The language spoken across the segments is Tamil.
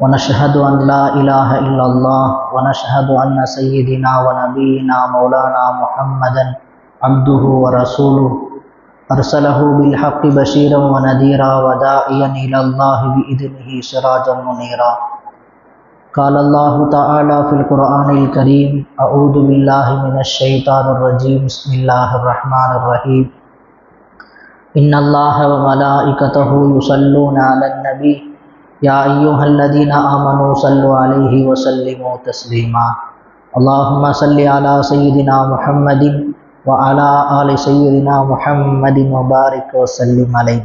ونشهد أن لا إله إلا الله ونشهد أن سيدنا ونبينا مولانا محمدا عبده ورسوله. أرسله بالحق بشيرا ونذيرا وداعيا إلى الله بإذنه سراجا منيرا. قال الله تعالى في القرآن الكريم أعوذ بالله من الشيطان الرجيم بسم الله الرحمن الرحيم. إن الله وملائكته يصلون على النبي يا أيها الذين آمنوا صلوا عليه وسلموا تسليما اللهم صل على سيدنا محمد وعلى آل سيدنا محمد وبارك وسلم عليه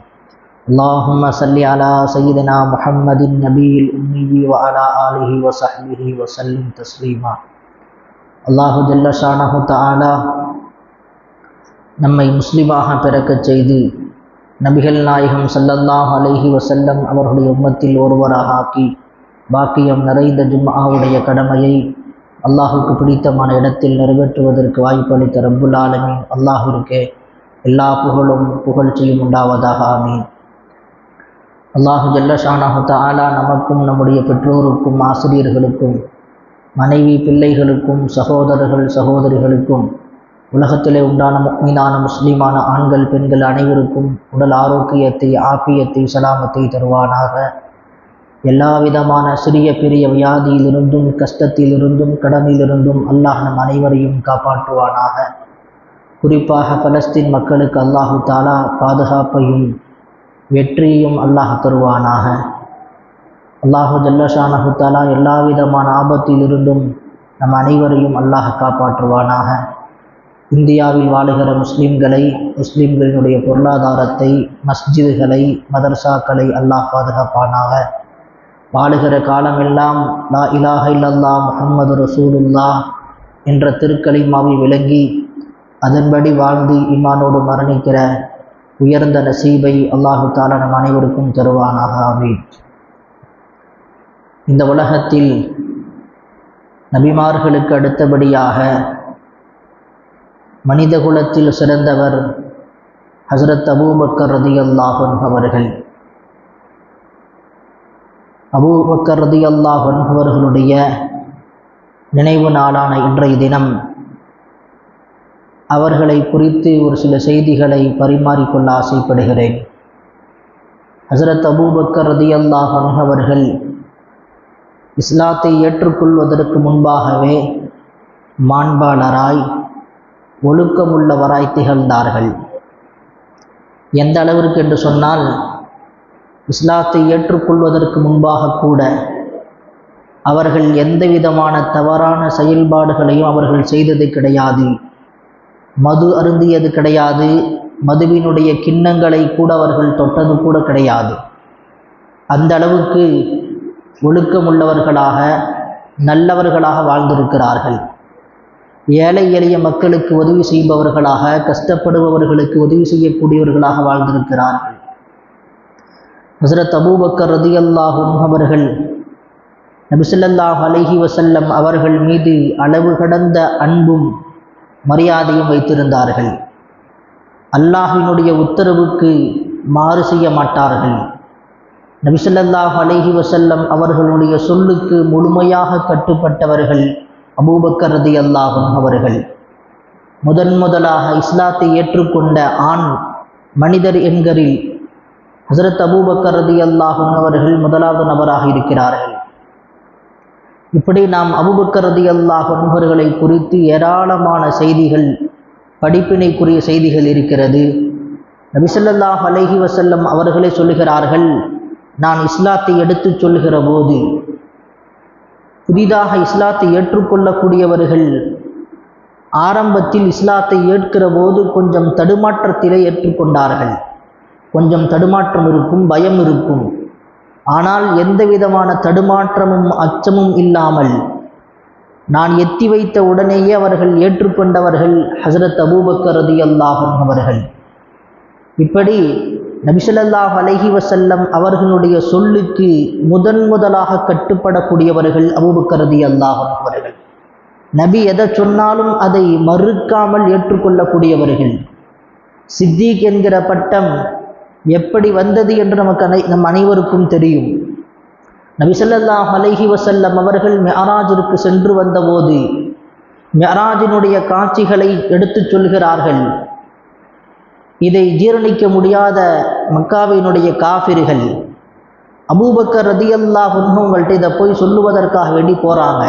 اللهم صل على سيدنا محمد النبي الأمي وعلى آله وصحبه وسلم تسليما அல்லாஹு ஜல்ல ஷானஹு தாலா நம்மை முஸ்லிமாக பிறக்கச் செய்து நபிகள் நாயகம் சல்லல்லாஹ் அலைஹி வசல்லம் அவர்களுடைய உம்மத்தில் ஒருவராக ஆக்கி பாக்கியம் நிறைந்த ஜும்மாவுடைய கடமையை அல்லாஹுக்கு பிடித்தமான இடத்தில் நிறைவேற்றுவதற்கு வாய்ப்பளித்த ரப்புல் ஆலமின். அல்லாஹிற்கே எல்லா புகழும் புகழ்ச்சியும் உண்டாவதாக ஆமீன். அல்லாஹு ஜல்லஷானாஹு தாலா நமக்கும் நம்முடைய பெற்றோருக்கும் ஆசிரியர்களுக்கும் மனைவி பிள்ளைகளுக்கும் சகோதரர்கள் சகோதரிகளுக்கும் உலகத்திலே உண்டான மீனான முஸ்லீமான ஆண்கள் பெண்கள் அனைவருக்கும் உடல் ஆரோக்கியத்தை ஆப்பியத்தை சலாமத்தை தருவானாக. எல்லா விதமான சிறிய பெரிய வியாதியிலிருந்தும் கஷ்டத்திலிருந்தும் கடனிலிருந்தும் அல்லாஹ் நம் அனைவரையும் காப்பாற்றுவானாக. குறிப்பாக பலஸ்தீன் மக்களுக்கு அல்லாஹு தாலா பாதுகாப்பையும் வெற்றியையும் அல்லாஹ் தருவானாக. அல்லாஹு ஜல்லஷானஹு தாலா எல்லா விதமான ஆபத்திலிருந்தும் நம் அனைவரையும் அல்லாஹ் காப்பாற்றுவானாக. இந்தியாவில் வாழுகிற முஸ்லீம்களை முஸ்லீம்களினுடைய பொருளாதாரத்தை மஸ்ஜிதுகளை மதர்சாக்களை அல்லாஹ் பாதுகாப்பானாக. வாழுகிற காலமெல்லாம் லா இலாஹ இல்லல்லா முஹம்மது ரசூலுல்லா என்ற திருக்கலிமாவை விளங்கி அதன்படி வாழ்ந்து இமானோடு மரணிக்கிற உயர்ந்த நசீபை அல்லாஹு தாலா நம் அனைவருக்கும் தருவானாக ஆமீன். இந்த உலகத்தில் நபிமார்களுக்கு அடுத்தபடியாக மனித குலத்தில் சிறந்தவர் ஹசரத் அபூபக்கர் ரதி அல்லாஹன் அவர்கள். அபூபக்கர் ரதி அல்லாஹன் அவர்களுடைய நினைவு நாளான இன்றைய தினம் அவர்களை குறித்து ஒரு சில செய்திகளை பரிமாறிக்கொள்ள ஆசைப்படுகிறேன். ஹசரத் அபூபக்கர் ரதி அல்லாஹன் அவர்கள் இஸ்லாத்தை ஏற்றுக்கொள்வதற்கு முன்பாகவே மாண்பாளராய் ஒழுக்கமுள்ளவராய் திகழ்ந்தார்கள். எந்த அளவிற்கு என்று சொன்னால் இஸ்லாத்தை ஏற்றுக்கொள்வதற்கு முன்பாக கூட அவர்கள் எந்த விதமான தவறான செயல்பாடுகளையும் அவர்கள் செய்தது கிடையாது. மது அருந்தியது கிடையாது. மதுவினுடைய கிண்ணங்களை கூட அவர்கள் தொட்டது கூட கிடையாது. அந்த அளவுக்கு ஒழுக்கமுள்ளவர்களாக நல்லவர்களாக வாழ்ந்திருக்கிறார்கள். ஏழை எளிய மக்களுக்கு உதவி செய்பவர்களாக கஷ்டப்படுபவர்களுக்கு உதவி செய்யக்கூடியவர்களாக வாழ்ந்திருக்கிறார்கள் ஹசரத் அபூபக்கர் ரதி அல்லாஹும் அவர்கள் நபிசல்லாஹ் அலஹி வசல்லம் அவர்கள் மீது அளவு கடந்த அன்பும் மரியாதையும் வைத்திருந்தார்கள். அல்லாஹினுடைய உத்தரவுக்கு மாறு செய்ய மாட்டார்கள். நபிசல்லாஹ் அலஹி வசல்லம் அவர்களுடைய சொல்லுக்கு முழுமையாக கட்டுப்பட்டவர்கள் அபூபக்கர் ரதி அல்லாஹும் அவர்கள். முதன் முதலாக இஸ்லாத்தை ஏற்றுக்கொண்ட ஆண் மனிதர் என்கரில் ஹசரத் அபூபக்கர் ரதி அல்லாஹும் அவர்கள் முதலாவது நபராக இருக்கிறார்கள். இப்படி நாம் அபுபக்கர் ரதி அல்லாஹும் அவர்களை குறித்து ஏராளமான செய்திகள் படிப்பினைக்குரிய செய்திகள் இருக்கிறது. நபிசல்லாஹ் அலஹி வசல்லம் அவர்களே சொல்லுகிறார்கள் நான் இஸ்லாத்தை எடுத்து சொல்கிற போது புதிதாக இஸ்லாத்தை ஏற்றுக்கொள்ளக்கூடியவர்கள். ஆரம்பத்தில் இஸ்லாத்தை ஏற்கிற போது கொஞ்சம் தடுமாற்றத்திலே ஏற்றுக்கொண்டார்கள். கொஞ்சம் தடுமாற்றம் இருக்கும் பயம் இருக்கும். ஆனால் எந்த விதமான தடுமாற்றமும் அச்சமும் இல்லாமல் நான் எத்தி வைத்த உடனேயே அவர்கள் ஏற்றுக்கொண்டவர்கள் ஹசரத் அபூபக்கர் ரதி அல்லாஹும் அவர்கள். இப்படி நபிசல்லாஹ் அலஹி வசல்லம் அவர்களுடைய சொல்லுக்கு முதன் முதலாக கட்டுப்படக்கூடியவர்கள் அபூபக்கர் ரதி அல்லாஹும் அவர்கள். நபி எதை சொன்னாலும் அதை மறுக்காமல் ஏற்றுக்கொள்ளக்கூடியவர்கள். சித்திக் என்கிற பட்டம் எப்படி வந்தது என்று நமக்கு அனை நம் அனைவருக்கும் தெரியும். நபிசல்லாஹ் அலஹி வசல்லம் அவர்கள் மெஹராஜிற்கு சென்று வந்தபோது மெஹராஜினுடைய காட்சிகளை எடுத்துச் சொல்கிறார்கள். இதை ஜீரணிக்க முடியாத மக்காவினுடைய காஃபிர்கள் அபூபக்கர் ரதியல்லாஹ் உங்கள்கிட்ட இதை போய் சொல்லுவதற்காக வேண்டி போகிறாங்க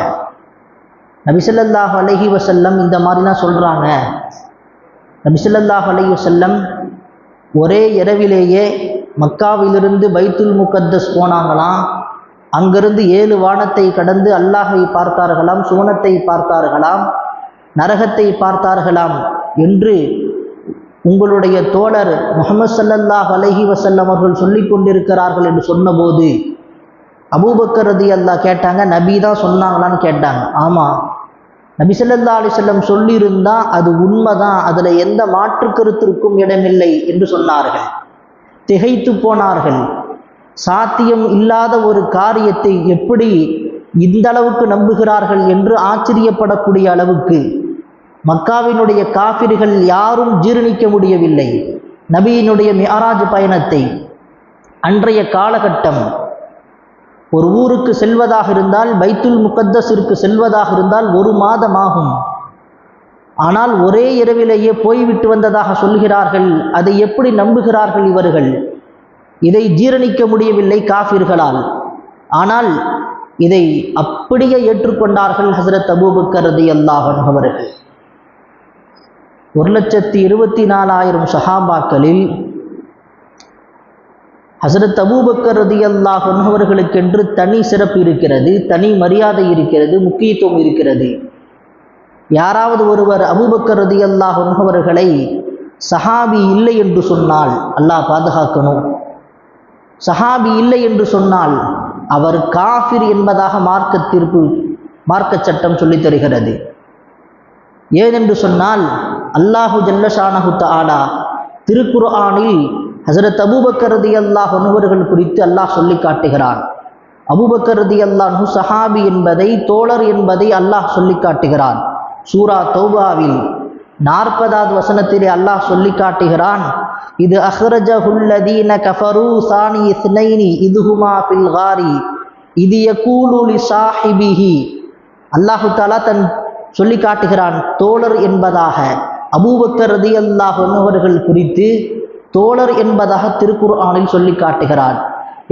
நபிசல்லாஹ் அலஹி வசல்லம் இந்த மாதிரிலாம் சொல்கிறாங்க நபிசல்லாஹ் அலஹி வசல்லம் ஒரே இரவிலேயே மக்காவிலிருந்து பைத்துல் முகத்தஸ் போனாங்களாம். அங்கிருந்து ஏழு வானத்தை கடந்து அல்லாஹை பார்த்தார்களாம் சுவனத்தை பார்த்தார்களாம் நரகத்தை பார்த்தார்களாம் என்று உங்களுடைய தோழர் முகமது சல்லல்லாஹ் அலஹி வசல்லம் அவர்கள் சொல்லி கொண்டிருக்கிறார்கள் என்று சொன்னபோது அபூபக்கர் ரதி அல்லா கேட்டாங்க நபி தான் சொன்னாங்களான்னு கேட்டாங்க. ஆமாம் நபி சல்லல்லா அலிசல்லம் வஸல்லம் சொல்லியிருந்தா அது உண்மைதான் அதில் எந்த மாற்று கருத்திற்கும் இடமில்லை என்று சொன்னார்கள். திகைத்து போனார்கள். சாத்தியம் இல்லாத ஒரு காரியத்தை எப்படி இந்த அளவுக்கு நம்புகிறார்கள் என்று ஆச்சரியப்படக்கூடிய அளவுக்கு மக்காவினுடைய காபிர்கள் யாரும் ஜீரணிக்க முடியவில்லை. நபியினுடைய மியாராஜ் பயணத்தை. அன்றைய காலகட்டம் ஒரு ஊருக்கு செல்வதாக இருந்தால் பைத்துல் முகத்தஸிற்கு செல்வதாக இருந்தால் ஒரு மாதமாகும். ஆனால் ஒரே இரவிலேயே போய்விட்டு வந்ததாக சொல்கிறார்கள். அதை எப்படி நம்புகிறார்கள் இவர்கள்? இதை ஜீரணிக்க முடியவில்லை காஃபிர்களால். ஆனால் இதை அப்படியே ஏற்றுக்கொண்டார்கள் ஹசரத் அபூபக்கரதி அல்லாஹன் அவர்கள். ஒரு லட்சத்தி இருபத்தி நாலாயிரம் சஹாபாக்களில் ஹசரத் அபூபக்கர் ரதி அல்லாஹ் அவர்களுக்கென்று தனி சிறப்பு இருக்கிறது தனி மரியாதை இருக்கிறது முக்கியத்துவம் இருக்கிறது. யாராவது ஒருவர் அபூபக்கர் ரதி அல்லாஹ் அவர்களை சஹாபி இல்லை என்று சொன்னால் அல்லாஹ் பாதுகாக்கணும். சஹாபி இல்லை என்று சொன்னால் அவர் காஃபிர் என்பதாக மார்க்க தீர்ப்பு மார்க்க சட்டம் சொல்லித் தருகிறது. ஏனென்று சொன்னால் அல்லாஹு ஜல்லஷானஹு தாலா திருக்குர்ஆனில் ஹசரத் அபூபக்கரதி அல்லாஹ் அனுவர்கள் குறித்து அல்லாஹ் சொல்லி காட்டுகிறான். அபூபக்கரதி அல்லாஹு சஹாபி என்பதை தோழர் என்பதை அல்லாஹ் சொல்லி காட்டுகிறான். சூரா தௌபாவில் நாற்பதாவது வசனத்திலே அல்லாஹ் சொல்லி காட்டுகிறான் இது அஹ்ரஜஹுல்லதீன கஃபரு சானி இஸ்னைனி இதுஹுமா ஃபில் ஹாரி இது யகூலுலி சாஹிபிஹி. அல்லாஹு தாலா தன் சொல்லி காட்டுகிறான் தோழர் என்பதாக. அபூபக்கர் ரதி அல்லாஹ் அவர்கள் குறித்து தோழர் என்பதாக திருக்குர்ஆனில் சொல்லி காட்டுகிறான்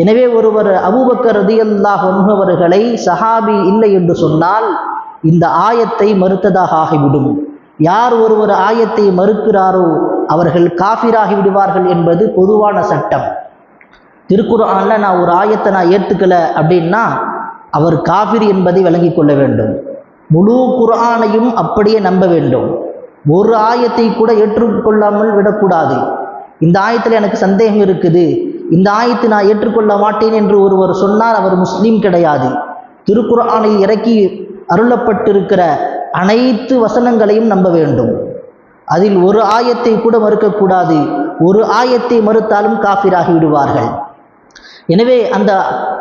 எனவே ஒருவர் அபூபக்கர் ரதி அல்லாஹ் அவர்களை சஹாபி இல்லை என்று சொன்னால் இந்த ஆயத்தை மறுத்ததாக ஆகிவிடும். யார் ஒருவர் ஆயத்தை மறுக்கிறாரோ அவர்கள் காஃபிராகி விடுவார்கள் என்பது பொதுவான சட்டம். திருக்குர்ஆனில் நான் ஒரு ஆயத்தை நான் ஏற்றுக்கல அப்படின்னா அவர் காஃபிர் என்பதை விளங்கி கொள்ள வேண்டும். முழு குரானையும் அப்படியே நம்ப வேண்டும். ஒரு ஆயத்தை கூட ஏற்றுக்கொள்ளாமல் விடக்கூடாது. இந்த ஆயத்தில் எனக்கு சந்தேகம் இருக்குது. இந்த ஆயத்தை நான் ஏற்றுக்கொள்ள மாட்டேன் என்று ஒருவர் சொன்னால் அவர் முஸ்லீம் கிடையாது. திருக்குர்ஆனை இறக்கி அருளப்பட்டிருக்கிற அனைத்து வசனங்களையும் நம்ப வேண்டும். அதில் ஒரு ஆயத்தை கூட மறுக்கக்கூடாது. ஒரு ஆயத்தை மறுத்தாலும் காஃபிராகி விடுவார்கள் எனவே அந்த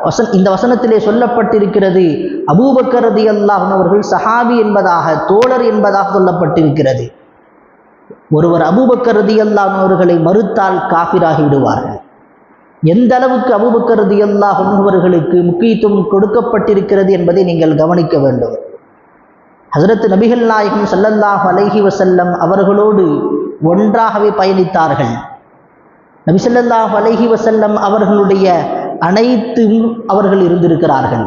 வசன் இந்த வசனத்திலே சொல்லப்பட்டிருக்கிறது அபூபக்கரதி ரதி அல்லாஹன் அவர்கள் சஹாபி என்பதாக தோழர் என்பதாக சொல்லப்பட்டிருக்கிறது. ஒருவர் அபூபக்கரதி ரதி அல்லாஹன் அவர்களை மறுத்தால் காபிராகி விடுவார்கள். எந்த அளவுக்கு அபூபக்கரதி ரதி அவர்களுக்கு முக்கியத்துவம் கொடுக்கப்பட்டிருக்கிறது என்பதை நீங்கள் கவனிக்க வேண்டும். ஹசரத் நபிகள் நாயகம் சல்லல்லாஹ் அலைஹி வசல்லம் அவர்களோடு ஒன்றாகவே பயணித்தார்கள். நபிசல்லாஹ் அலைஹி வசல்லம் அவர்களுடைய அனைத்தும் அவர்கள் இருந்திருக்கிறார்கள்.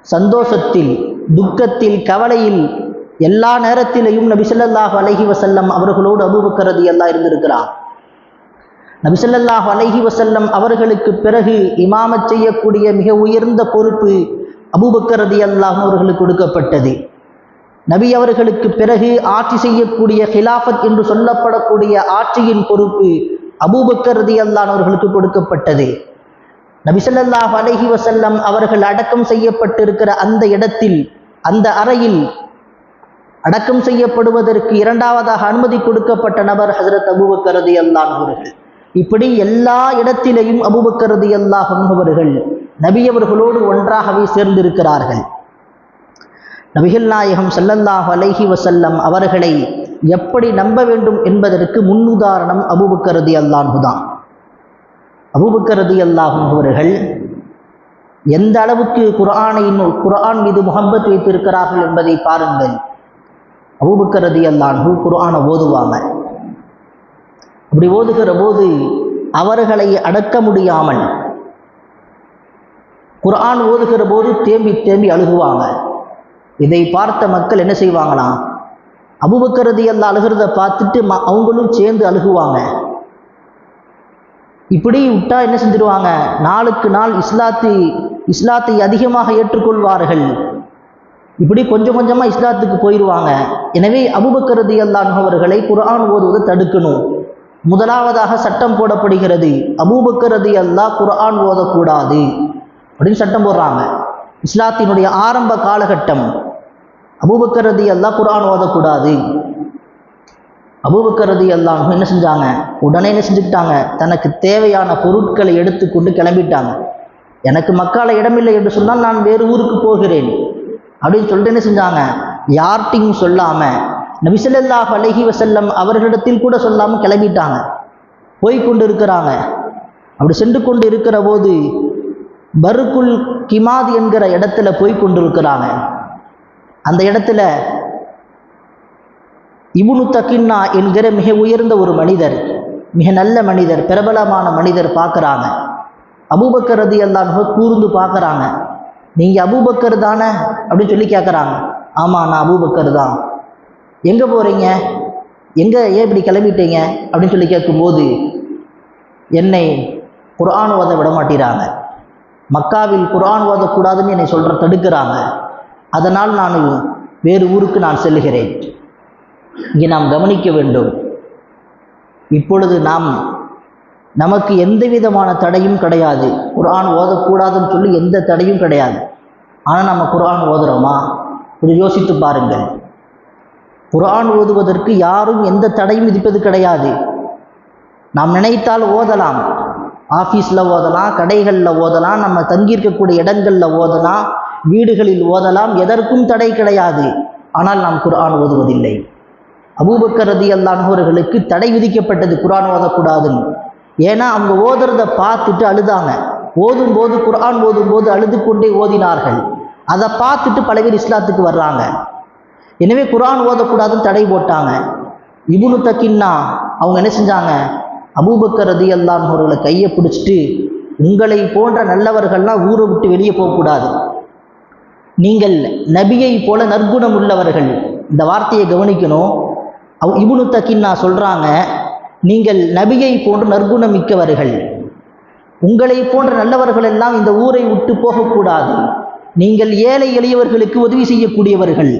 சந்தோஷத்தில் துக்கத்தில் கவலையில் எல்லா நேரத்திலையும் நபிசல்லாஹ் அலஹி வசல்லம் அவர்களோடு அபூபக்கரதி எல்லாம் இருந்திருக்கிறார். நபிசல்லாஹ் அலஹி வசல்லம் அவர்களுக்கு பிறகு இமாமச் செய்யக்கூடிய மிக உயர்ந்த பொறுப்பு அபூபக்கரதி அல்லாஹ் அவர்களுக்கு கொடுக்கப்பட்டது. நபி அவர்களுக்கு பிறகு ஆட்சி செய்யக்கூடிய ஹிலாஃபத் என்று சொல்லப்படக்கூடிய ஆட்சியின் பொறுப்பு அபூபக்கர் ரதி அல்லானவர்களுக்கு கொடுக்கப்பட்டது. நபிசல்லாஹ் அலஹி வசல்லம் அவர்கள் அடக்கம் செய்யப்பட்டிருக்கிற அந்த இடத்தில் அந்த அறையில் அடக்கம் செய்யப்படுவதற்கு இரண்டாவதாக அனுமதி கொடுக்கப்பட்ட நபர் ஹசரத் அபூபக்கரதி அல்லான் அவர்கள். இப்படி எல்லா இடத்திலேயும் அபூபக்கரதி அல்லாஹ் அவர்கள் நபியவர்களோடு ஒன்றாகவே சேர்ந்திருக்கிறார்கள். நபிகள் நாயகம் சல்லல்லாஹ் அலைஹி வசல்லம் அவர்களை எப்படி நம்ப வேண்டும் என்பதற்கு முன்னுதாரணம் அபுபக்கரதி அல்லாஹுதான் தான். அல்லாஹும் அவர்கள் எந்த அளவுக்கு குரானை குரான் மீது முகம்பத் வைத்திருக்கிறார்கள் என்பதை பாருங்கள். அபுபக்கரதி அல்லாஹு குரானை ஓதுவாங்க. அப்படி ஓதுகிற போது அவர்களை அடக்க முடியாமல் குரான் ஓதுகிற போது தேம்பி தேம்பி அழுகுவாங்க. இதை பார்த்த மக்கள் என்ன செய்வாங்களாம்? அபுபக்கரதி அல்ல அழுகிறத பார்த்துட்டு ம அவங்களும் சேர்ந்து அழுகுவாங்க. இப்படி விட்டா என்ன செஞ்சிருவாங்க? நாளுக்கு நாள் இஸ்லாத்தி இஸ்லாத்தை அதிகமாக ஏற்றுக்கொள்வார்கள். இப்படி கொஞ்சம் கொஞ்சமாக இஸ்லாத்துக்கு போயிடுவாங்க எனவே அபுபக்கரதி அல்லாஹவர்களை குர்ஆன் ஓதுவதை தடுக்கணும். முதலாவதாக சட்டம் போடப்படுகிறது. அபூபக்கரதி அல்லா குர்ஆன் ஓதக்கூடாது. அப்படின்னு சட்டம் போடுறாங்க. இஸ்லாத்தினுடைய ஆரம்ப காலகட்டம். அபூபக்கரதி அல்லாஹ் குரான் ஓதக்கூடாது. அபூபக்கரதி அல்லாஹ் என்ன செஞ்சாங்க? உடனே என்ன செஞ்சுக்கிட்டாங்க? தனக்கு தேவையான பொருட்களை எடுத்துக்கொண்டு கிளம்பிட்டாங்க. எனக்கு மக்கால இடமில்லை என்று சொன்னால் நான் வேறு ஊருக்கு போகிறேன். அப்படின்னு சொல்லிட்டு என்ன செஞ்சாங்க? யார்கிட்டையும் சொல்லாமல் நபிசல்லாஹ் அலஹி வசல்லம் அவர்களிடத்தில் கூட சொல்லாமல் கிளம்பிட்டாங்க. போய் கொண்டு இருக்கிறாங்க அப்படி சென்று கொண்டு இருக்கிற போது பருக்குல் கிமாத் என்கிற இடத்துல போய் கொண்டு இருக்கிறாங்க அந்த இடத்துல இபுனு தக்கின்னா என்கிற மிக உயர்ந்த ஒரு மனிதர் மிக நல்ல மனிதர் பிரபலமான மனிதர் பார்க்குறாங்க. அபூபக்கர் ரதி அல்லாஹ் கூர்ந்து பார்க்குறாங்க. நீங்கள் அபூபக்கர் தானே அப்படின்னு சொல்லி கேட்குறாங்க ஆமாம் நான் அபூபக்கர் தான். எங்கே போகிறீங்க எங்கே ஏன் இப்படி கிளம்பிட்டீங்க? அப்படின்னு சொல்லி கேட்கும்போது என்னை குர்ஆன் ஓத விட மாட்டேறாங்க மக்காவில் குரான் ஓதக்கூடாதுன்னு என்னை சொல்கிற தடுக்கிறாங்க. அதனால் நான் வேறு ஊருக்கு நான் செல்லுகிறேன். இங்கே நாம் கவனிக்க வேண்டும். இப்பொழுது நாம் நமக்கு எந்த விதமான தடையும் கிடையாது. குரான் ஓதக்கூடாதுன்னு சொல்லி எந்த தடையும் கிடையாது. ஆனால் நம்ம குரான் ஓதுகிறோமா கொஞ்சம் யோசித்து பாருங்கள். குரான் ஓதுவதற்கு யாரும் எந்த தடையும் விதிப்பது கிடையாது. நாம் நினைத்தால் ஓதலாம். ஆஃபீஸில் ஓதலாம் கடைகளில் ஓதலாம் நம்ம தங்கியிருக்கக்கூடிய இடங்களில் ஓதலாம். வீடுகளில் ஓதலாம் எதற்கும் தடை கிடையாது. ஆனால் நாம் குரான் ஓதுவதில்லை. அபூபக்கர் ரதி அல்லானவர்களுக்கு தடை விதிக்கப்பட்டது குரான் ஓதக்கூடாதுன்னு. ஏன்னா அவங்க ஓதுறத பார்த்துட்டு அழுதாங்க. ஓதும் போது குர்ஆன் ஓதும்போது அழுது கொண்டே ஓதினார்கள். அதை பார்த்துட்டு பல பேர் இஸ்லாத்துக்கு வர்றாங்க. எனவே குரான் ஓதக்கூடாதுன்னு தடை போட்டாங்க. இபுனு தக்கின்னா அவங்க என்ன செஞ்சாங்க? அபூபக்கர் ரதி அல்லான்வர்களை கையை பிடிச்சிட்டு உங்களை போன்ற நல்லவர்கள்லாம் ஊரை விட்டு வெளியே போகக்கூடாது. நீங்கள் நபியை போல நற்குணம் உள்ளவர்கள் இந்த வார்த்தையை கவனிக்கணும். அவ் இபுனு தக்கின்னா சொல்கிறாங்க நீங்கள் நபியை போன்று நற்குணம் மிக்கவர்கள் உங்களை போன்ற நல்லவர்கள் எல்லாம் இந்த ஊரை விட்டு போகக்கூடாது. நீங்கள் ஏழை எளியவர்களுக்கு உதவி செய்யக்கூடியவர்கள்.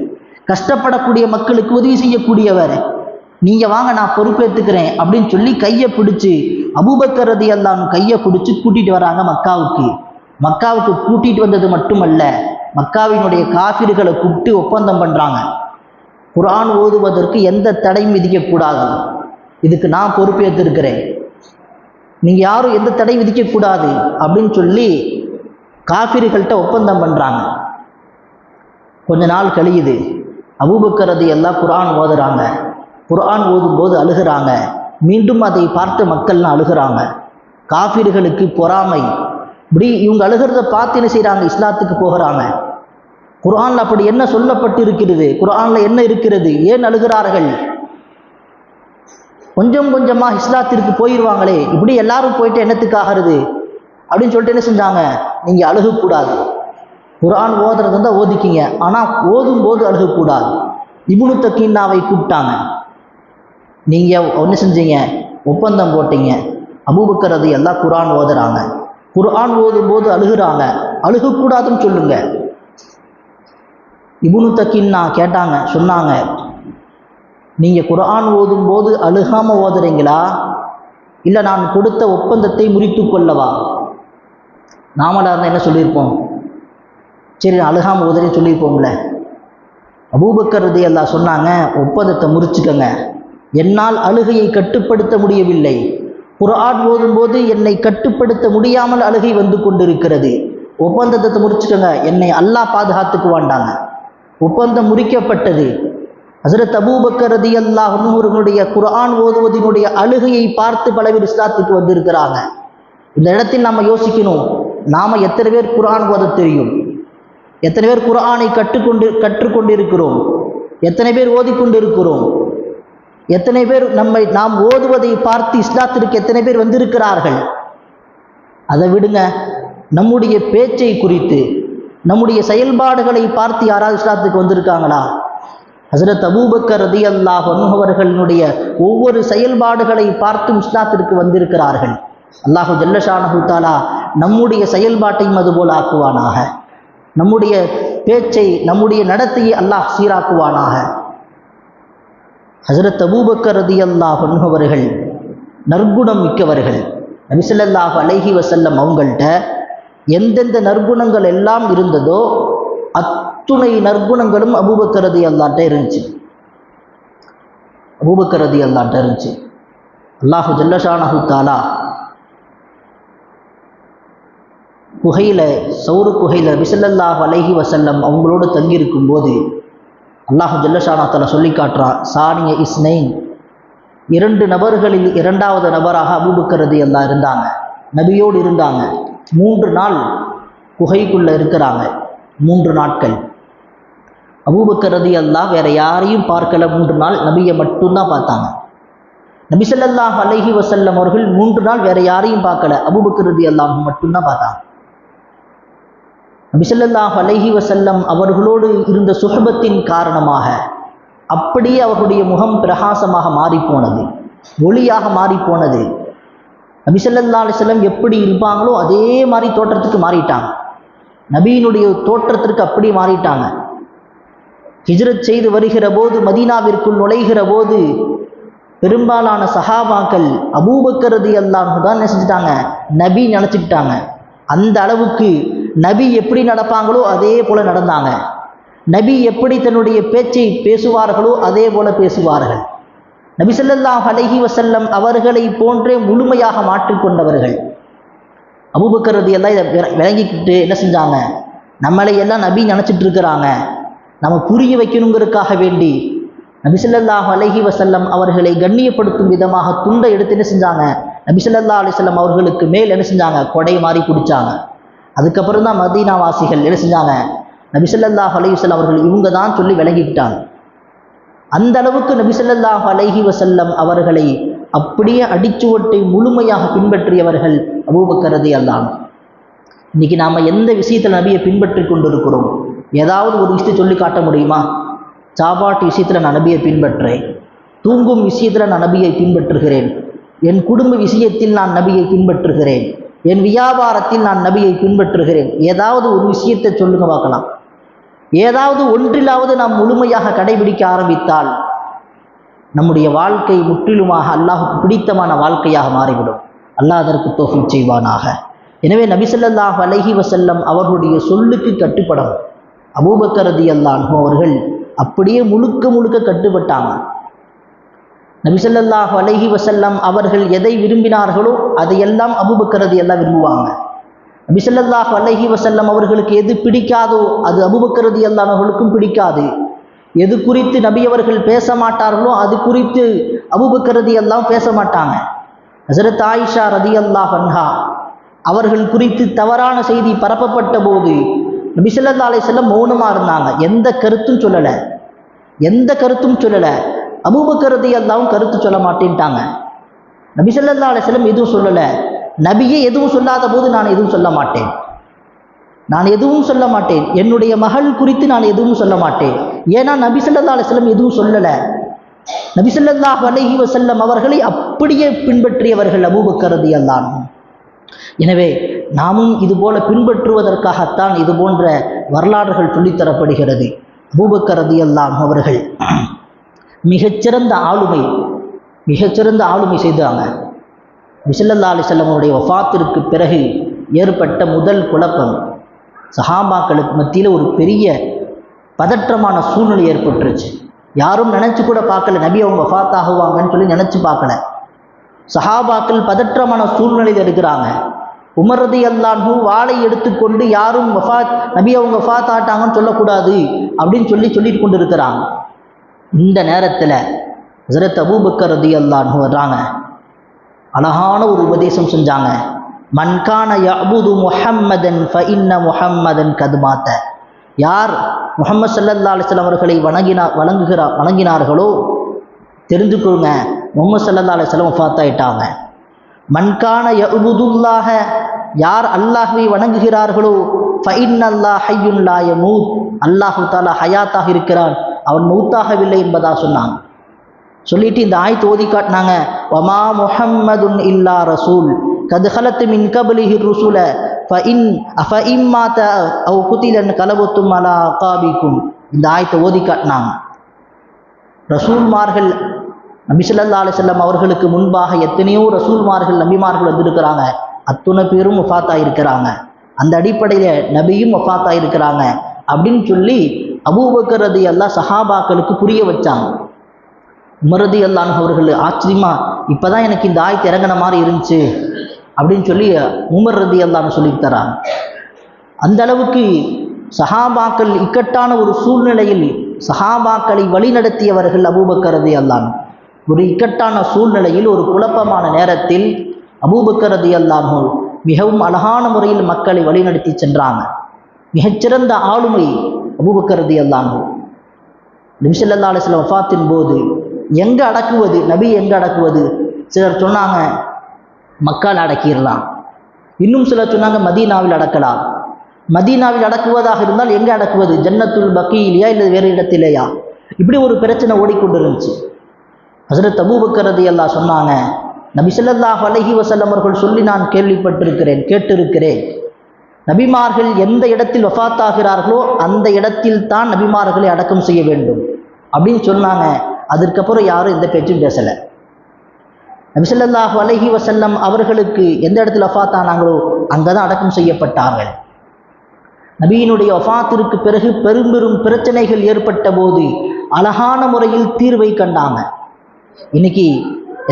கஷ்டப்படக்கூடிய மக்களுக்கு உதவி செய்யக்கூடியவர். நீங்கள் வாங்க நான் பொறுப்பேற்றுக்கிறேன் அப்படின்னு சொல்லி கையை பிடிச்சி அபூபக்கரதி எல்லாம் கையை பிடிச்சி கூட்டிகிட்டு வராங்க மக்காவுக்கு. மக்காவுக்கு கூட்டிகிட்டு வந்தது மட்டுமல்ல மக்காவினுடைய காஃபிர்களை கூப்பிட்டு ஒப்பந்தம் பண்ணுறாங்க குரான் ஓதுவதற்கு எந்த தடையும் விதிக்கக்கூடாது இதுக்கு நான் பொறுப்பேற்றிருக்கிறேன். நீங்கள் யாரும் எந்த தடை விதிக்கக்கூடாது அப்படின்னு சொல்லி காஃபிர்கள்ட்ட ஒப்பந்தம் பண்ணுறாங்க கொஞ்ச நாள் கழியுது. அபூபக்கரது எல்லாம் குரான் ஓதுறாங்க. குரான் ஓதும்போது அழுகிறாங்க. மீண்டும் அதை பார்த்த மக்கள்லாம் அழுகிறாங்க. காஃபிர்களுக்கு பொறாமை. இப்படி இவங்க அழுகிறத பார்த்து என்ன செய்கிறாங்க இஸ்லாத்துக்கு போகிறாங்க. குரான்ல அப்படி என்ன சொல்லப்பட்டு இருக்கிறது குரானில் என்ன இருக்கிறது? ஏன் அழுகிறார்கள்? கொஞ்சம் கொஞ்சமாக இஸ்லாத்திற்கு போயிடுவாங்களே இப்படி எல்லாரும் போயிட்டு என்னத்துக்காகிறது அப்படின்னு சொல்லிட்டு என்ன செஞ்சாங்க? நீங்கள் அழுகக்கூடாது. குரான் ஓதுறது தான் ஓதிக்கிங்க. ஆனால் ஓதும் போது அழுகக்கூடாது. இபுனு தக்கீன்னாவை கூப்பிட்டாங்க. நீங்கள் என்ன செஞ்சீங்க? ஒப்பந்தம் போட்டீங்க. அபூபக்கர் அது எல்லாம் குரான் ஓதுறாங்க. குர்ஆன் ஓதும்போது அழுகுறாங்க. அழுகக்கூடாதுன்னு சொல்லுங்க. இபுனு தக்கின்னா கேட்டாங்க சொன்னாங்க. நீங்கள் குர்ஆன் ஓதும்போது அழுகாமல் ஓதுறீங்களா? இல்லை நான் கொடுத்த ஒப்பந்தத்தை முறித்து கொள்ளவா? நாமளாக இருந்தால் என்ன சொல்லியிருப்போம்? சரி நான் அழுகாமல் ஓதுறேன்னு சொல்லியிருப்போம்ல. அபூபக்கர் ரதியல்லாஹ் சொன்னாங்க ஒப்பந்தத்தை முறிச்சுக்கங்க. என்னால் அழுகையை கட்டுப்படுத்த முடியவில்லை. குரான் ஓதும்போது என்னை கட்டுப்படுத்த முடியாமல் அழுகை வந்து கொண்டிருக்கிறது. ஒப்பந்தத்தை முடிச்சுக்கோங்க. என்னை அல்லாஹ் பாதுகாத்துக்கு வாண்டாங்க. ஒப்பந்தம் முறிக்கப்பட்டது. ஹசரத் தபூபக்கரதி ரதியல்லாஹ் அவர்களுடைய குரான் ஓதுவதினுடைய அழுகையை பார்த்து பல பேர் இஸ்லாத்துக்கு வந்திருக்கிறாங்க. இந்த இடத்தில் நாம் யோசிக்கணும். நாம் எத்தனை பேர் குரான் ஓத தெரியும்? எத்தனை பேர் குரானை கற்றுக்கொண்டு கற்றுக்கொண்டிருக்கிறோம்? எத்தனை பேர் ஓதிக்கொண்டிருக்கிறோம்? எத்தனை பேர் நம்மை நாம் ஓதுவதை பார்த்து இஸ்லாத்திற்கு எத்தனை பேர் வந்திருக்கிறார்கள்? அதை விடுங்க. நம்முடைய பேச்சை குறித்து நம்முடைய செயல்பாடுகளை பார்த்து யாராவது இஸ்லாத்துக்கு வந்திருக்காங்களா? ஹசரத் அபூபக்கர் ரதி அல்லாஹ் அவர்களுடைய ஒவ்வொரு செயல்பாடுகளை பார்த்தும் இஸ்லாத்திற்கு வந்திருக்கிறார்கள். அல்லாஹு ஜல்லஷானஹு தாலா நம்முடைய செயல்பாட்டையும் அதுபோல் ஆக்குவானாக. நம்முடைய பேச்சை நம்முடைய நடத்தையை அல்லாஹ் சீராக்குவானாக. ஹசரத் அபூபக்கர் ரதி அல்லாஹ் அவர்கள் நற்குணம் மிக்கவர்கள். நபிசல்லாஹ் அலைஹி வசல்லம் அவங்கள்ட்ட எந்தெந்த நற்குணங்கள் எல்லாம் இருந்ததோ அத்துணை நற்குணங்களும் அபூபக்கர் ரதி அல்லாட்ட இருந்துச்சு. அபூபக்கர் ரதி அல்லாட்ட இருந்துச்சு. அல்லாஹு ஜல்லஷானஹு தாலா குகையில் சௌரு குகையில் விசல்லல்லாஹ் அலைஹி வசல்லம் அவங்களோடு தங்கியிருக்கும் போது அல்லாஹு ஜல்லஷானாத்தில் சொல்லி காட்டுறான் சானிய இஸ்னைன். இரண்டு நபர்களில் இரண்டாவது நபராக அபூபக்கரதி எல்லாம் இருந்தாங்க. நபியோடு இருந்தாங்க. மூன்று நாள் குகைக்குள்ளே இருக்கிறாங்க. மூன்று நாட்கள். அபூபக்கரதி அல்லாஹ் வேற யாரையும் பார்க்கல. மூன்று நாள் நபியை மட்டும்தான் பார்த்தாங்க. நபிசல்லாஹ் அலஹி வசல்லம் அவர்கள் மூன்று நாள் வேற யாரையும் பார்க்கல. அபூபக்கரதி எல்லாம் மட்டும்தான் பார்த்தாங்க. நபிசல்லாஹ் அலஹி வசல்லம் அவர்களோடு இருந்த சுகபத்தின் காரணமாக அப்படியே அவர்களுடைய முகம் பிரகாசமாக மாறிப்போனது ஒளியாக மாறிப்போனது. நபிசல்லா அலிசல்லம் எப்படி இருப்பாங்களோ அதே மாதிரி தோற்றத்துக்கு மாறிட்டாங்க. நபியினுடைய தோற்றத்திற்கு அப்படி மாறிட்டாங்க. ஹிஜ்ரத் செய்து வருகிற போது மதீனாவிற்குள் நுழைகிற போது பெரும்பாலான சஹாபாக்கள் அபூபக்கரது எல்லாம் தான் நினைச்சிட்டாங்க நபி நினச்சிக்கிட்டாங்க. அந்த அளவுக்கு நபி எப்படி நடப்பாங்களோ அதே போல் நடந்தாங்க. நபி எப்படி தன்னுடைய பேச்சை பேசுவார்களோ அதே போல் பேசுவார்கள். நபி ஸல்லல்லாஹு வசல்லம் அவர்களை போன்றே முழுமையாக மாற்றிக்கொண்டவர்கள் அபுபக்கரது எல்லாம் இதை விளங்கிக்கிட்டு என்ன செஞ்சாங்க? நம்மளை எல்லாம் நபி நினச்சிட்டு இருக்கிறாங்க. நம்ம புரிய வைக்கணுங்கிறதுக்காக வேண்டி நபிசல்லாஹ் அலஹி வசல்லம் அவர்களை கண்ணியப்படுத்தும் விதமாக துண்டை எடுத்து என்ன செஞ்சாங்க? நபிசல்லா அலிசல்லம் அவர்களுக்கு மேல் என்ன செஞ்சாங்க? கொடை மாதிரி குடித்தாங்க அதுக்கப்புறம் தான் மதீனாவாசிகள் என்ன செஞ்சாங்க? நபி ஸல்லல்லாஹு அவர்கள் இவங்க தான் சொல்லி விலகிவிட்டாங்க. அந்த அளவுக்கு நபி ஸல்லல்லாஹு அலைஹி அவர்களை அப்படியே அடிச்சுவட்டை முழுமையாக பின்பற்றியவர்கள் அபூபக்கரதி அல்லான் இன்னைக்கு நாம் எந்த விஷயத்தில் நபியை பின்பற்றி கொண்டிருக்கிறோம்? ஏதாவது ஒரு விஷயத்தை சொல்லி காட்ட முடியுமா? சாப்பாட்டு விஷயத்தில் நான் நபியை பின்பற்றேன். தூங்கும் விஷயத்தில் நான் நபியை பின்பற்றுகிறேன். என் குடும்ப விஷயத்தில் நான் நபியை பின்பற்றுகிறேன். என் வியாபாரத்தில் நான் நபியை பின்பற்றுகிறேன். ஏதாவது ஒரு விஷயத்தை சொல்லுங்க பார்க்கலாம். ஏதாவது ஒன்றிலாவது நாம் முழுமையாக கடைபிடிக்க ஆரம்பித்தால் நம்முடைய வாழ்க்கை முற்றிலுமாக அல்லாஹுக்கு பிடித்தமான வாழ்க்கையாக மாறிவிடும். அல்லாஹ் அதற்கு தொகை செய்வானாக. எனவே நபிசல்லாஹ் அலஹி வசல்லம் அவர்களுடைய சொல்லுக்கு கட்டுப்படணும் அபூபக்கரதி ரலியல்லாஹு அவர்கள் அப்படியே முழுக்க முழுக்க கட்டுப்பட்டாங்க. நபி அலஹி அலைஹி அவர்கள் எதை விரும்பினார்களோ அதையெல்லாம் அபுபக்கரது எல்லாம் விரும்புவாங்க. நபி அலஹி வசல்லம் அவர்களுக்கு எது பிடிக்காதோ அது அபுபக்கரது ரலியல்லாஹு அவர்களுக்கும் பிடிக்காது. எது குறித்து நபி அவர்கள் பேச மாட்டார்களோ அது குறித்து அபூபக்கர் எல்லாம் பேச மாட்டாங்க. ஹசரத் ஆயிஷா ரலியல்லாஹு அன்ஹா அவர்கள் குறித்து தவறான செய்தி பரப்பப்பட்ட போது நபிசல்லா ஸல்லல்லாஹு செல்லம் மௌனமாக இருந்தாங்க. எந்த கருத்தும் சொல்லலை. எந்த கருத்தும் சொல்லலை. அபூபக்கர் கருத்து சொல்ல மாட்டேன்ட்டாங்க. நபி ஸல்லல்லாஹு எதுவும் சொல்லலை. நபியே எதுவும் சொல்லாத போது நான் எதுவும் சொல்ல மாட்டேன். நான் எதுவும் சொல்ல மாட்டேன். என்னுடைய மகள் குறித்து நான் எதுவும் சொல்ல மாட்டேன். ஏன்னா நபி ஸல்லல்லாஹு எதுவும் சொல்லலை. நபிசல்லாஹ் ஸல்லல்லாஹு வசல்லம் அவர்களை அப்படியே பின்பற்றியவர்கள் அபூபக்கர் ரலியல்லாஹு எனவே நாமும் இதுபோல பின்பற்றுவதற்காகத்தான் இது போன்ற வரலாறுகள் சொல்லித்தரப்படுகிறது அபூபக்கரதி ரலியல்லாஹு அவர்கள். மிகச்சிறந்த ஆளுமை மிகச்சிறந்த ஆளுமை செய்தாங்க. விசல்லல்லா அலிசல்லமுடைய ஒஃபாத்திற்கு பிறகு ஏற்பட்ட முதல் குழப்பம் சஹாபாக்களுக்கு மத்தியில் ஒரு பெரிய பதற்றமான சூழ்நிலை ஏற்பட்டுருச்சு. யாரும் நினச்சி கூட பார்க்கல நபி அவங்க வஃபாத் ஆகுவாங்கன்னு சொல்லி நினச்சி பார்க்கல. சஹாபாக்கள் பதற்றமான சூழ்நிலையில் இருக்கிறாங்க. உமரது அல்லான்ஹூ வாளை எடுத்துக்கொண்டு யாரும் வஃபாத் நபி அவங்க வஃபாத் ஆட்டாங்கன்னு சொல்லக்கூடாது அப்படின்னு சொல்லி சொல்லிட்டு கொண்டு இருக்கிறாங்க இந்த நேரத்தில் ஹசரத் அபூபக்கர் ரதி அல்லான்னு வர்றாங்க. அழகான ஒரு உபதேசம் செஞ்சாங்க. மன்கான யபுது முஹம்மதன் ஃபஇன்ன முஹம்மதன் கதுமாத்த யார் முகமது சல்லல்லா அலிஸ்லாம் அவர்களை வணங்கினா வணங்குகிறா வணங்கினார்களோ தெரிஞ்சுக்கோங்க முகமது சல்லல்லா அலிஸ்லாம் ஃபாத்தாயிட்டாங்க மன்கான யபுதுல்லாக யார் அல்லாஹை வணங்குகிறார்களோ ஃபைன் அல்லாஹ் ஹையுல்லா யமூத் அல்லாஹு தாலா ஹயாத்தாக இருக்கிறான். அவன் மௌத்தாகவில்லை என்பதா சொன்னாங்க சொல்லிட்டு இந்த ஆய் ஓதி காட்டினாங்க. வமா முஹம்மதுன் இல்லா ரசூல். கதுகலத்து மின் கபலிஹி ருசூல. ஃபஇன் அஃபஇம் மாத அவ் குதிலன் கலபத்தும் அலா அகாபிக்கும் இந்த ஆயத்தை ஓதி காட்டினாங்க. ரசூல்மார்கள் நபி ஸல்லல்லாஹு அவர்களுக்கு முன்பாக எத்தனையோ ரசூல்மார்கள் நபிமார்கள் வந்திருக்கிறாங்க. அத்துணை பேரும் ஒஃபாத்தா இருக்கிறாங்க அந்த அடிப்படையில் நபியும் ஒஃபாத்தா இருக்கிறாங்க அப்படின்னு சொல்லி அபூபக்கர் ரதி சஹாபாக்களுக்கு புரிய வச்சாங்க. மருதி அல்லான் அவர்கள் ஆச்சரியமா இப்போதான் எனக்கு இந்த ஆய் இறங்கின மாதிரி இருந்துச்சு. அப்படின்னு சொல்லி உமர் ரதி அல்லான்னு சொல்லி தராங்க. அந்த அளவுக்கு சஹாபாக்கள் இக்கட்டான ஒரு சூழ்நிலையில் சஹாபாக்களை வழிநடத்தியவர்கள் அபூபக்கர் ரதி அல்லான் ஒரு இக்கட்டான சூழ்நிலையில் ஒரு குழப்பமான நேரத்தில் அபூபக்கர் ரதி மிகவும் அழகான முறையில் மக்களை வழிநடத்தி சென்றாங்க. மிகச்சிறந்த ஆளுமை அபுபக்கரதி அல்லாமல் அல்லான்ஹு நிமிஷல்லா சில வஃபாத்தின் போது எங்கே அடக்குவது? நபி எங்கே அடக்குவது? சிலர் சொன்னாங்க மக்கால் அடக்கிடலாம். இன்னும் சிலர் சொன்னாங்க மதீனாவில் அடக்கலாம். மதீனாவில் அடக்குவதாக இருந்தால் எங்கே அடக்குவது? ஜன்னத்துல் பக்கியிலையா இல்லை வேறு இடத்திலேயா? இப்படி ஒரு பிரச்சனை ஓடிக்கொண்டு இருந்துச்சு ஹசரத் அபூபக்கரதி எல்லாம் சொன்னாங்க நபி ஸல்லல்லாஹு அலைஹி அவர்கள் சொல்லி நான் கேள்விப்பட்டிருக்கிறேன் கேட்டிருக்கிறேன். நபிமார்கள் எந்த இடத்தில் வஃபாத்தாகிறார்களோ அந்த இடத்தில் தான் நபிமார்களை அடக்கம் செய்ய வேண்டும். அப்படின்னு சொன்னாங்க. அதற்கப்புறம் யாரும் எந்த பேச்சும் பேசலை. நபிசல்லாஹு அலஹி வசல்லம் அவர்களுக்கு எந்த இடத்துல வஃபாத்தானாங்களோ அங்கே தான் அடக்கம் செய்யப்பட்டார்கள். நபியினுடைய வஃபாத்திற்கு பிறகு பெரும் பெரும் பிரச்சனைகள் ஏற்பட்ட போது அழகான முறையில் தீர்வை கண்டாங்க. இன்னைக்கு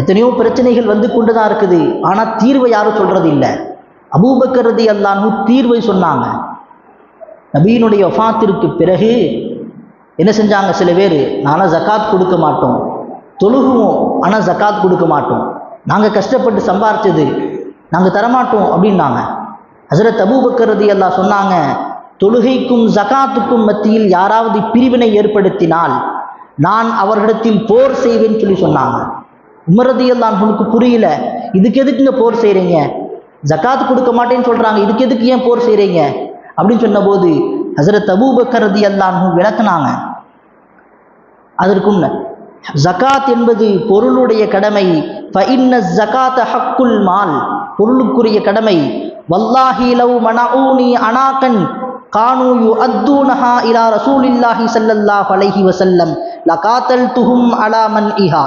எத்தனையோ பிரச்சனைகள் வந்து கொண்டு தான் இருக்குது. ஆனால் தீர்வை யாரும் சொல்கிறது இல்லை அபூபக்கரதி அல்லான்னு தீர்வை சொன்னாங்க. நபியினுடைய வஃபாத்திற்கு பிறகு என்ன செஞ்சாங்க? சில பேர் நானும் ஜக்காத் கொடுக்க மாட்டோம். தொழுகுவோம் ஆனால் ஜக்காத் கொடுக்க மாட்டோம். நாங்கள் கஷ்டப்பட்டு சம்பாரிச்சது நாங்கள் தரமாட்டோம் அப்படின்னாங்க. ஹசரத் அபூபக்கரதி எல்லாம் சொன்னாங்க தொழுகைக்கும் ஜகாத்துக்கும் மத்தியில் யாராவது பிரிவினை ஏற்படுத்தினால் நான் அவர்களிடத்தில் போர் செய்வேன்னு சொல்லி சொன்னாங்க. உமரதி எல்லாம் உங்களுக்கு புரியல இதுக்கு எதுக்குங்க போர் செய்கிறீங்க ஜக்காத் கொடுக்க மாட்டேன்னு சொல்கிறாங்க இதுக்கு எதுக்கு ஏன் போர் செய்கிறீங்க அப்படின்னு சொன்னபோது ஹசரத் அபூபக்கரதி எல்லாம் விளக்குனாங்க. அதற்கும் ஜகாத் என்பது பொருளுடைய கடமை. ஜக்காத் ஹக்குல் மால். பொருளுக்குரிய கடமை. வல்லாஹி லவ் மனஊனி அனாகன். கானு யுஅத்தூனஹா இலா ரசூலில்லாஹி ஸல்லல்லாஹு அலைஹி வசல்லம் லகாத்தல் துஹும் அலா மன் இஹா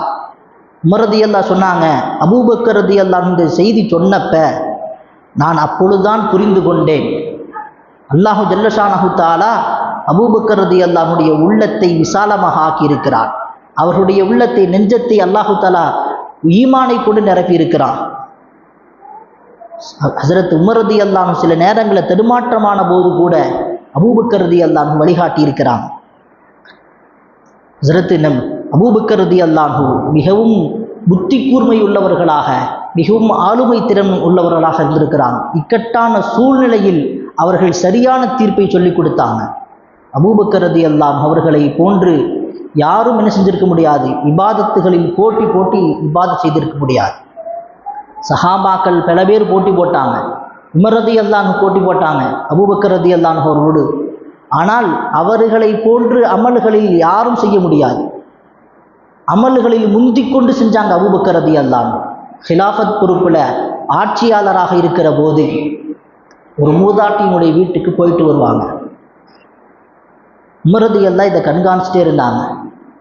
உமரதி அல்லா சொன்னாங்க அபூபக்கர் ரதி செய்தி சொன்னப்ப நான் அப்பொழுதுதான் புரிந்து கொண்டேன். அல்லாஹு ஜல்லஷானஹு தாலா அபூபக்கரதி அல்லாஹுடைய உள்ளத்தை விசாலமாக ஆக்கியிருக்கிறான் அவர்களுடைய உள்ளத்தை நெஞ்சத்தை அல்லாஹு தாலா ஈமானை கொண்டு நிரப்பியிருக்கிறான் ஹசரத் உமரதி அல்லாஹ் சில நேரங்களில் தடுமாற்றமான போது கூட அபூபக்கரதி அல்லாஹும் வழிகாட்டியிருக்கிறான். ஹசரத் நம் அபூபக்கரதி அல்லாஹு மிகவும் புத்தி கூர்மை உள்ளவர்களாக மிகவும் ஆளுமை திறன் உள்ளவர்களாக இருந்திருக்கிறாங்க இக்கட்டான சூழ்நிலையில் அவர்கள் சரியான தீர்ப்பை சொல்லிக் கொடுத்தாங்க. அபூபக்கரதி எல்லாம் அவர்களை போன்று யாரும் என்ன செஞ்சிருக்க முடியாது. இபாதத்துகளில் போட்டி போட்டி விவாதம் செய்திருக்க முடியாது. சஹாபாக்கள் பல பேர் போட்டி போட்டாங்க. உமரதி அல்லான் போட்டி போட்டாங்க. அபூபக்கரதி அல்லான் அவர்களோடு ஆனால் அவர்களை போன்று அமல்களில் யாரும் செய்ய முடியாது. அமல்களில் முந்திக் கொண்டு செஞ்சாங்க அபூபக்கரதி அல்லான் ஹிலாஃபத் பொறுப்பில் ஆட்சியாளராக இருக்கிற போது ஒரு மூதாட்டியினுடைய வீட்டுக்கு போயிட்டு வருவாங்க. உமரதி எல்லாம் இதை கண்காணிச்சிட்டே இருந்தாங்க.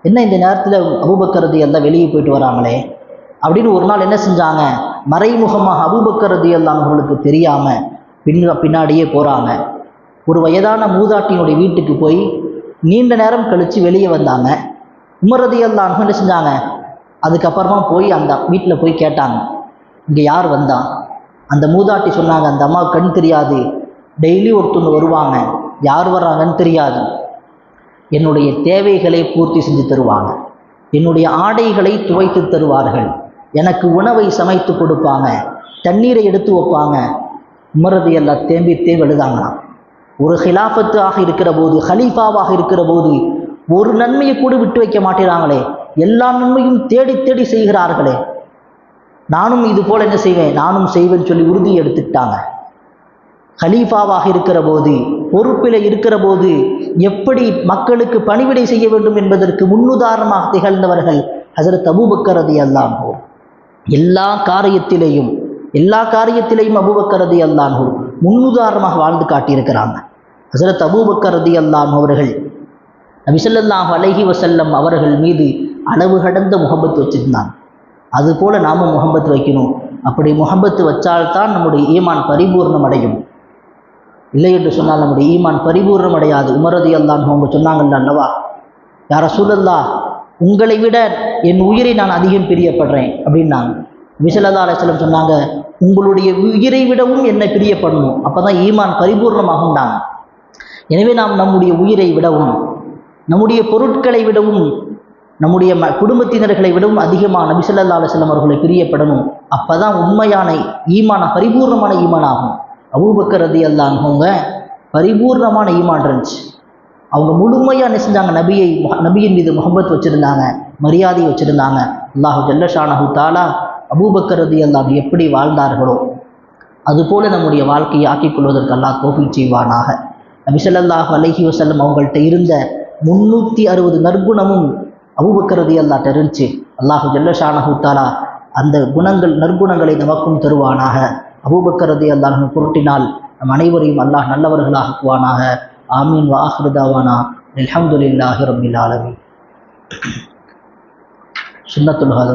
என்ன இந்த நேரத்தில் அபூபக்கரதி எல்லாம் வெளியே போயிட்டு வராங்களே? அப்படின்னு ஒரு நாள் என்ன செஞ்சாங்க? மறைமுகமாக அபூபக்கரதி எல்லாம் அவங்களுக்கு தெரியாமல் பின் பின்னாடியே போகிறாங்க ஒரு வயதான மூதாட்டியினுடைய வீட்டுக்கு போய் நீண்ட நேரம் கழித்து வெளியே வந்தாங்க. உமரதி எல்லாம் என்ன செஞ்சாங்க? அதுக்கப்புறமா போய் அந்த வீட்டில் போய் கேட்டாங்க. இங்கே யார் வந்தா? அந்த மூதாட்டி சொன்னாங்க அந்த அம்மா கண் தெரியாது. டெய்லி ஒருத்தவங்க வருவாங்க. யார் வர்றாங்கன்னு தெரியாது. என்னுடைய தேவைகளை பூர்த்தி செஞ்சு தருவாங்க. என்னுடைய ஆடைகளை துவைத்து தருவார்கள். எனக்கு உணவை சமைத்து கொடுப்பாங்க. தண்ணீரை எடுத்து வைப்பாங்க. உமரது எல்லாம் தேம்பி தேம்பி எழுதாங்களாம் ஒரு ஹிலாஃபத்து ஆக இருக்கிற போது ஹலீஃபாவாக இருக்கிற போது ஒரு நன்மையை கூட விட்டு வைக்க மாட்டேறாங்களே. எல்லா நன்மையும் தேடி தேடி செய்கிறார்களே. நானும் இது போல் என்ன செய்வேன்? நானும் செய்வேன்னு சொல்லி உறுதி எடுத்துக்கிட்டாங்க. ஹலீஃபாவாக இருக்கிற போது பொறுப்பில் இருக்கிற போது எப்படி மக்களுக்கு பணிவிடை செய்ய வேண்டும் என்பதற்கு முன்னுதாரணமாக திகழ்ந்தவர்கள் ஹசரத் அபூபக்கரதி அல்லான்ஹோ எல்லா காரியத்திலேயும் எல்லா காரியத்திலேயும் அபூபக்கரதி அல்லான்ஹோ முன்னுதாரணமாக வாழ்ந்து காட்டியிருக்கிறாங்க. ஹசரத் அபூபக்கரதி அல்லான் அவர்கள் நபிசல்லாஹ் அலஹி வசல்லம் அவர்கள் மீது அளவு கடந்த முகப்பத்து வச்சிருந்தாங்க அதுபோல் நாமும் முகப்பத்து வைக்கணும். அப்படி முகப்பத்து வச்சால்தான் நம்முடைய ஈமான் பரிபூர்ணம் அடையும் இல்லை என்று சொன்னால் நம்முடைய ஈமான் பரிபூர்ணம் அடையாது உமரதி அல்லான் அவங்க சொன்னாங்கல்ல அல்லவா? யார சூழல்லா உங்களை விட என் உயிரை நான் அதிகம் பிரியப்படுறேன். அப்படின்னாங்க. விசலதா அலிஸ்லம் சொன்னாங்க உங்களுடைய உயிரை விடவும் என்னை பிரியப்படணும். அப்போ தான் ஈமான் பரிபூர்ணமாகும்டாங்க. எனவே நாம் நம்முடைய உயிரை விடவும் நம்முடைய பொருட்களை விடவும் நம்முடைய ம குடும்பத்தினர்களை விடவும் அதிகமாக நபிசல்லா அலுவலம் அவர்களை பிரியப்படணும். அப்போ தான் உண்மையான ஈமான பரிபூர்ணமான ஈமான் ஆகும். அபூபக்கர் ரதி அல்லாங்கவங்க பரிபூர்ணமான ஈமான் இருந்துச்சு. அவங்க முழுமையாக என்ன செஞ்சாங்க நபியை நபியின் மீது முகம்பத் வச்சுருந்தாங்க மரியாதை வச்சுருந்தாங்க. அல்லாஹு ஜல்லஷானஹு தாலா அபூபக்கர் ரதி அல்லாஹ் எப்படி வாழ்ந்தார்களோ அதுபோல நம்முடைய வாழ்க்கையை ஆக்கிக் கொள்வதற்கு அல்லாஹ் தோஃபிக் செய்வானாக. நபிசல்லாஹு அலஹி வசல்லம் அவங்கள்ட்ட இருந்த முன்னூற்றி அறுபது நற்குணமும் அபுபக்கரதி அல்லாட்ட இருந்துச்சு அல்லாஹு ஜல்லஷானஹு தாலா அந்த குணங்கள் நற்குணங்களை நமக்கும் தருவானாக. அபூபக்கரதி அல்லாஹ் பொருட்டினால் நம் அனைவரையும் அல்லாஹ் நல்லவர்களாக்குவானாக. ஆமீன் வாஹ்ருதாவானா அலமதுல்லாஹி ரபில் ஆலமி சுன்னத்துல்